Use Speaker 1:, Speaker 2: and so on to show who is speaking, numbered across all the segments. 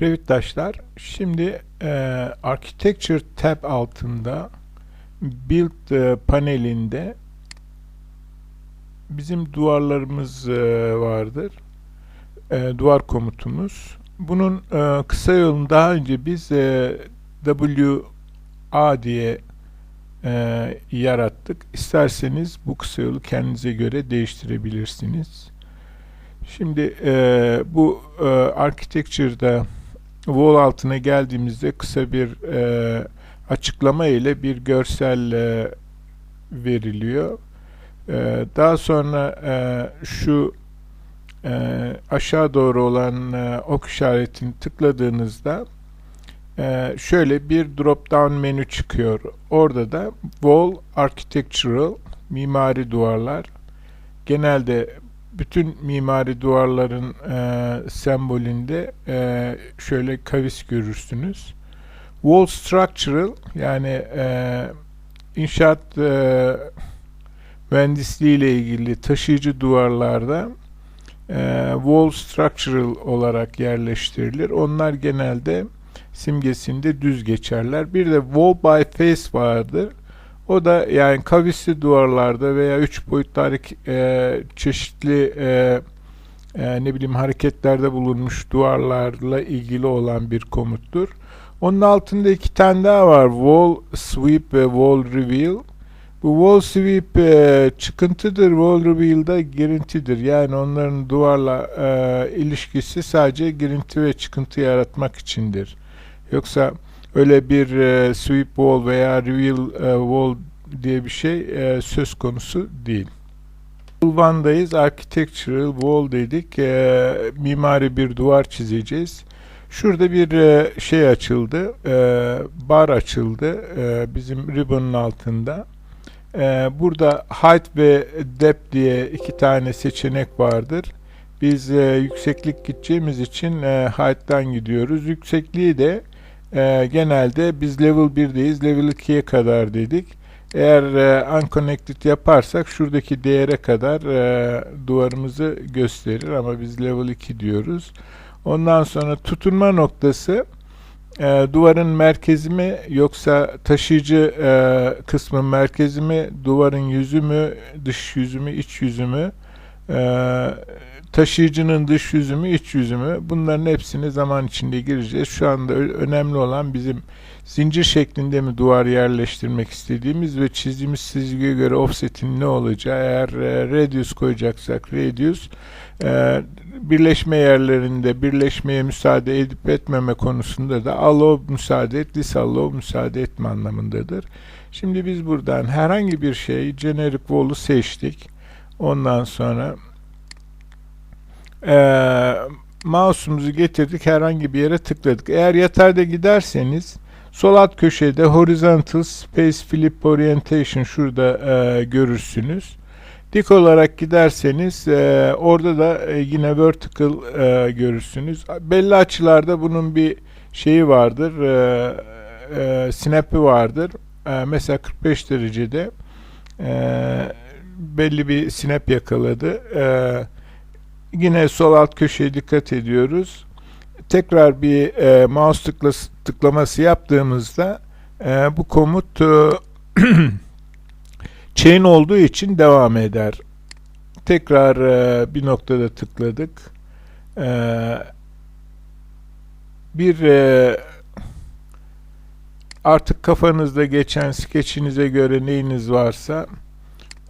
Speaker 1: Revitdaşlar, şimdi e, Architecture tab altında Build e, panelinde bizim duvarlarımız e, vardır. E, duvar komutumuz. Bunun e, kısa yolunu daha önce biz e, WA diye e, yarattık. İsterseniz bu kısa yolu kendinize göre değiştirebilirsiniz. Şimdi e, bu e, Architecture'da wall altına geldiğimizde kısa bir e, açıklama ile bir görsel e, veriliyor. E, daha sonra e, şu e, aşağı doğru olan e, ok işaretini tıkladığınızda e, şöyle bir drop down menü çıkıyor. Orada da wall architectural mimari duvarlar genelde bütün mimari duvarların e, sembolünde e, şöyle kavis görürsünüz. Wall structural yani e, inşaat e, mühendisliği ile ilgili taşıyıcı duvarlarda e, wall structural olarak yerleştirilir. Onlar genelde simgesinde düz geçerler. Bir de wall by face vardır. O da yani kavisli duvarlarda veya üç boyutlu hareket, e, çeşitli e, e, ne bileyim hareketlerde bulunmuş duvarlarla ilgili olan bir komuttur. Onun altında iki tane daha var. Wall sweep ve wall reveal. Bu wall sweep e, çıkıntıdır, wall reveal da girintidir. Yani onların duvarla e, ilişkisi sadece girinti ve çıkıntı yaratmak içindir. Yoksa öyle bir e, sweep wall veya reveal e, wall diye bir şey e, söz konusu değil. One'dayız. Architectural wall dedik. E, mimari bir duvar çizeceğiz. Şurada bir e, şey açıldı. E, bar açıldı. E, bizim ribbon'un altında. E, burada height ve depth diye iki tane seçenek vardır. Biz e, yükseklik gideceğimiz için e, height'tan gidiyoruz. Yüksekliği de e, genelde biz level 1'deyiz. Level 2'ye kadar dedik. Eğer e, unconnected yaparsak şuradaki değere kadar e, duvarımızı gösterir ama biz level 2 diyoruz. Ondan sonra tutunma noktası e, duvarın merkezi mi yoksa taşıyıcı e, kısmın merkezi mi, duvarın yüzü mü, dış yüzü mü, iç yüzü mü, e, taşıyıcının dış yüzü mü, iç yüzü mü bunların hepsini zaman içinde gireceğiz. Şu anda önemli olan bizim zincir şeklinde mi duvar yerleştirmek istediğimiz ve çizdiğimiz çizgiye göre offset'in ne olacağı. Eğer e, radius koyacaksak radius, e, birleşme yerlerinde birleşmeye müsaade edip etmeme konusunda da allow müsaade et, disallow müsaade etme anlamındadır. Şimdi biz buradan herhangi bir şey generic wall'u seçtik. Ondan sonra e, mouse'umuzu getirdik herhangi bir yere tıkladık. Eğer yatayda giderseniz sol alt köşede horizontal space flip orientation şurada e, görürsünüz. Dik olarak giderseniz e, orada da e, yine vertical e, görürsünüz. Belli açılarda bunun bir şeyi vardır. E, e, snap'i vardır. E, mesela 45 derecede e, belli bir snap yakaladı. E, yine sol alt köşeye dikkat ediyoruz. Tekrar bir e, mouse tıkla, tıklaması yaptığımızda e, bu komut e, chain olduğu için devam eder. Tekrar e, bir noktada tıkladık. E, bir e, artık kafanızda geçen skeçinize göre neyiniz varsa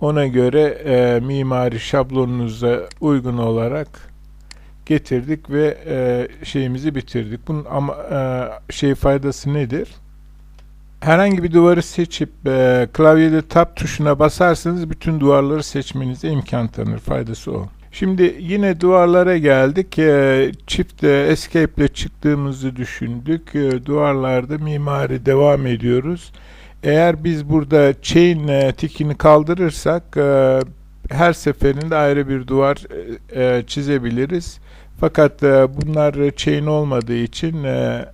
Speaker 1: ona göre e, mimari şablonunuza uygun olarak getirdik ve e, şeyimizi bitirdik. Bunun ama e, şey faydası nedir? Herhangi bir duvarı seçip e, klavyede tab tuşuna basarsanız bütün duvarları seçmenize imkan tanır. Faydası o. Şimdi yine duvarlara geldik. E, çift e, escape ile çıktığımızı düşündük. E, duvarlarda mimari devam ediyoruz. Eğer biz burada chain e, tikini kaldırırsak e, her seferinde ayrı bir duvar e, çizebiliriz. Fakat e, bunlar chain olmadığı için e,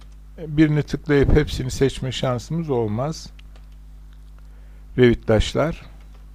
Speaker 1: birini tıklayıp hepsini seçme şansımız olmaz. Revitdaşlar.